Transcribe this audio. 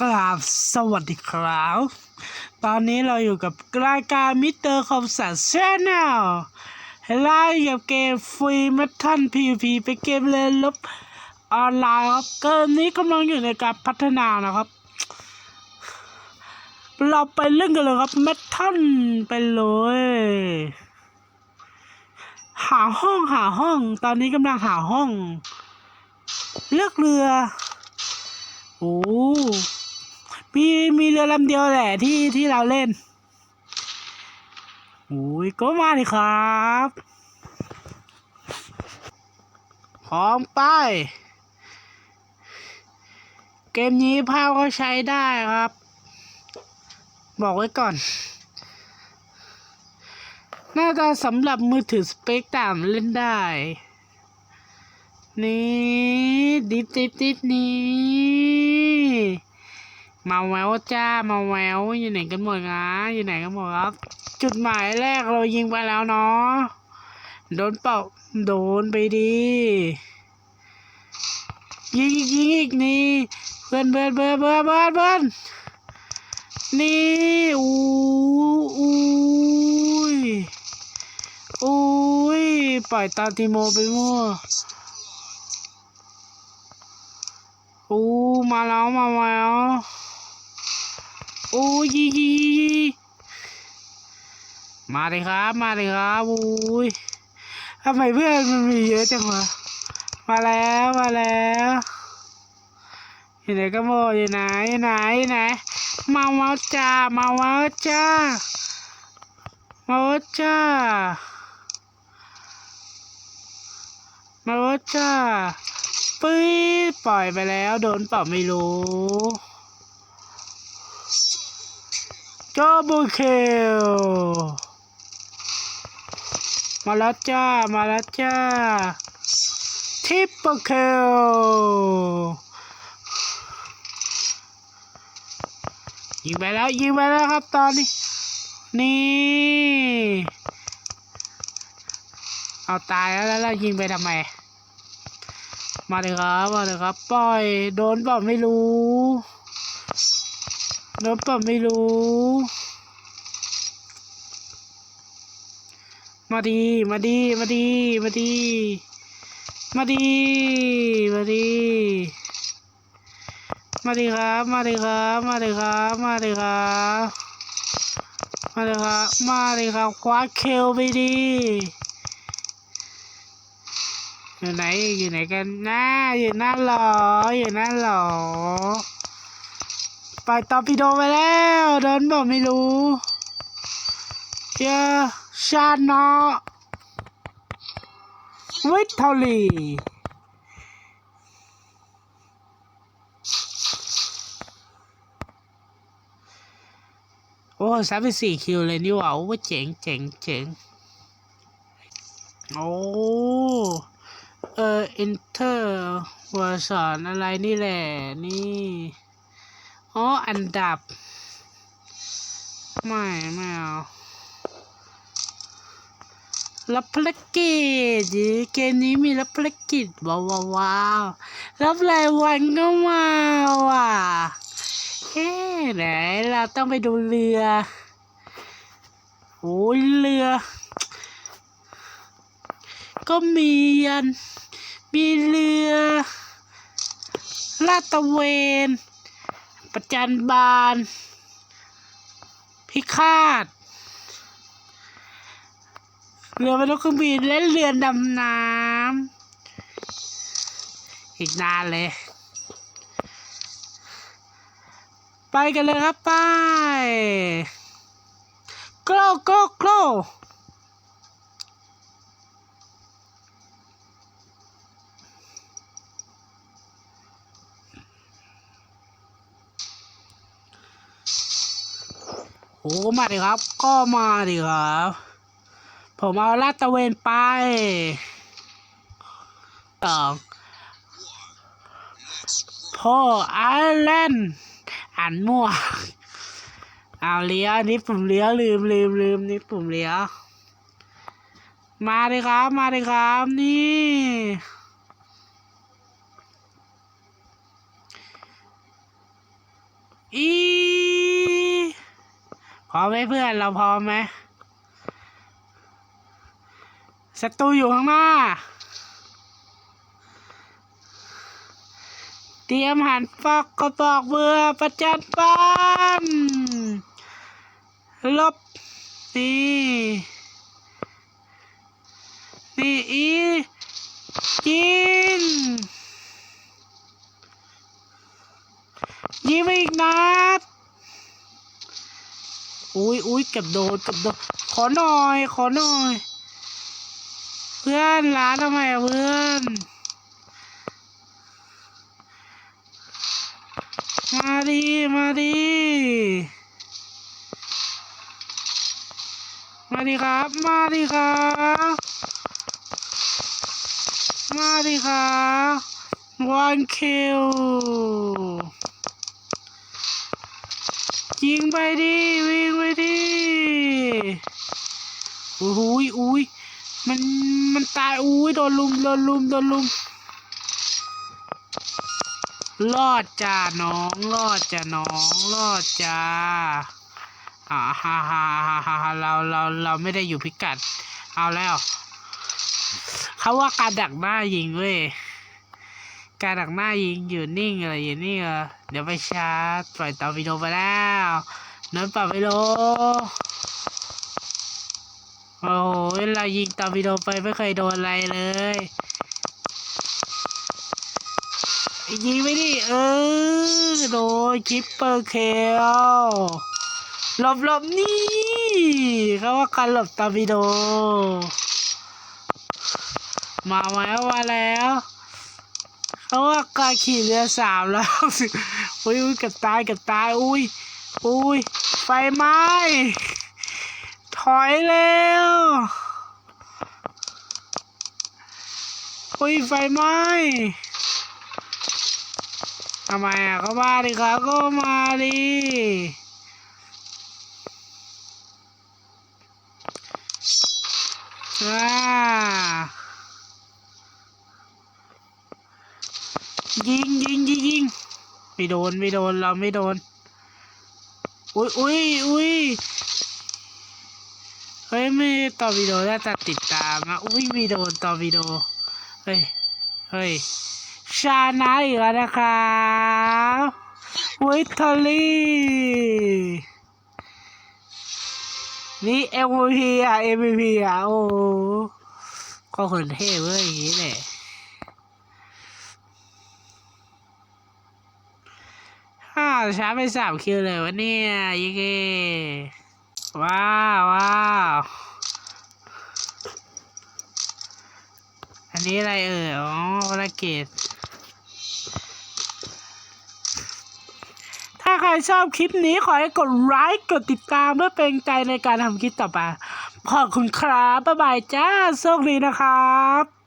กราบสวัสดีครับ ตอนนี้เราอยู่กับรายการมิเตอร์คอมสันแชนแนลไล่กับเกมฟรีเมทัลพีพีเป็นเกมเล่นลบออนไลน์ครับ เกมนี้กำลังอยู่ในการพัฒนานะครับ เราไปเล่นกันเลยครับเมทัลไปเลย หาห้องหาห้อง ตอนนี้กำลังหาห้อง เลือกเรือ โอ้ มีมีเรือลำเดียวแหละที่ที่เราเล่นโอ้ยก็มาเลยครับพร้อมไป เกมนี้ภาพก็ใช้ได้ครับ บอกไว้ก่อน น่าจะสำหรับมือถือสเปคต่ำเล่นได้ นี่ ดิบดิบดิบนี่ มาแววจ้ามาแววอยู่ไหนกันหมดนะอยู่ไหนกันหมดครับ จุดหมายแรกเรายิงไปแล้วเนาะโดนเป่าโดนไปดียิงอีกยิงอีกนี่เพื่อนเพื่อนเพื่อนเพื่อนเพื่อนเพื่อนนี่อู้อู้ยอู้ยปล่อยตาติโมไปมั่ว โอ้มาแล้วมาแล้วโอ้ยียียีมาเลยครับมาเลยครับอู้ยทำไมเพื่อนมันมีเยอะจังวะมาแล้วมาแล้วอยู่ไหนก็โมอยู่ไหนไหนไหนมาแล้วจ้ามาแล้วจ้ามาแล้วจ้ามาแล้วจ้า ปื๊ดปล่อยไปแล้ว โดนเปล่าไม่รู้จอบูเคลมาแล้วจ้า มาแล้วจ้าทิปเปอร์เคลยิงไปแล้ว ยิงไปแล้วครับตอนนี้ นี่ เอาตายแล้วแล้วยิงไปทำไม มาเลยครับ มาเลยครับ ปล่อย โดนเปล่าไม่รู้ โดนเปล่าไม่รู้ มาดี มาดี มาดี มาดี มาดี มาดี มาดีครับ มาดีครับ มาดีครับ มาดีครับ มาดีครับ มาดีครับ คว้าเคลไปดี อยู่ไหนอยู่ไหนกันนะอยู่นั่นเหรออยู่นั่นเหรอไปตอร์ปิโดไปแล้วโดนบอกไม่รู้เยอะชาเนาะวิทเทอรีโอ้สามสิบสี่คิวเลยนี่หว่าโอ้เจ๋งเจ๋งเจ๋งโอ้ เออ enter วอร์สอนอะไรนี่แหละ นี่ อ๋อ อันดับ ไม่ ไม่เอารับภารกิจเกมนี้มีรับภารกิจว้าวว้าวว้าวรับรายวันก็มาว่ะเฮ้ไหนเราต้องไปดูเรือโอ้ยเรือ ก็มียัน มีเรือลาดตระเวน ประจันบาน พิฆาต เรือบรรทุกเครื่องบินและเรือดำน้ำ อีกนานเลย ไปกันเลยครับ ไป โกลโกลโกล อ้มาดิครับ ก็มาดิครับ ผมเอาลาดตะเวนไปสองพ่อไอแลนด์อ่านมั่วเอาเลี้ยนนี่ปุ่มเลี้ยลืมลืมลืมนี่ปุ่มเลี้ยมาเลยครับ มาเลยครับ นี่อี พร้อมไหมเพื่อนเราพร้อมไหมศัตรูอยู่ข้างหน้า เตรียมหันฟอกกระบอกเบื่อประจันบานลบนี่นี่อียิงยิงอีกนัด อุ้ยอุ้ยเกับโดนเกับโดนขอหน่อย ขอหน่อย เพื่อนร้านทำไมอะเพื่อนมาดีมาดีมาดีครับ มาดีครับมาดีครับวันคิวยิงไปดิวิ อ้โหยอุ้ยมันมันตายอุ้ยโดนลุมโดนลุมโดนลุมรอดจ้าน้องรอดจ้าน้องรอดจ้าอ่าฮ่าฮ่าฮ่าฮ่าฮ่าเราเราเราไม่ได้อยู่พิกัด เอาแล้วเขาว่าการดักหน้ายิงเว้ยการดักหน้ายิงอยู่นิ่งอะไรอย่างนี้เหรอเดี๋ยวไปชาร์จปล่อยตอร์ปิโดไปแล้วนั้นปล่อยไปโล โอ้โหเรายิงตอร์ปิโดไปไม่เคยโดนอะไรเลยยิงไปดิเออโดนคิปเปอร์เคลหลบหลบนี่เขาว่าการหลบตอร์ปิโด มาแล้วมาแล้วเขาว่าการขี่เรือสามแล้วอุ้ยอุ้ยเกับตายเกับตายอุ้ยอุ้ยไฟไหม้ถอยเร็ว อุ้ยไฟไหม้ทำไมอะก็มาดิครับก็มาดิว้ายิงยิงยิงยิงไม่โดนไม่โดนเราไม่โดนอุ้ยอุ้ยอุ้ยเฮ้ยไม่ต่อวิดีโอน่าจะติดตามนะอุ้ยไม่โดนต่อวิดีโอ ฮ้ย เฮ้ย ชานะอีกแล้วนะครับวิทอลี่ นี่ MVP อะ MVP อะ โอ้ก็คนเท่เว้ยอย่างนี้แหละฮ่าช้าไปสามคิวเลยวะเนี่ยยิงเกว้าวว้าว อันนี้อะไรเอ่ย อ๋อภารกิจถ้าใครชอบคลิปนี้ขอให้กดไลค์กดติดตามเพื่อเป็นใจในการทำคลิปต่อไป ขอบคุณครับ บ๊ายบายจ้า โชคดีนะครับ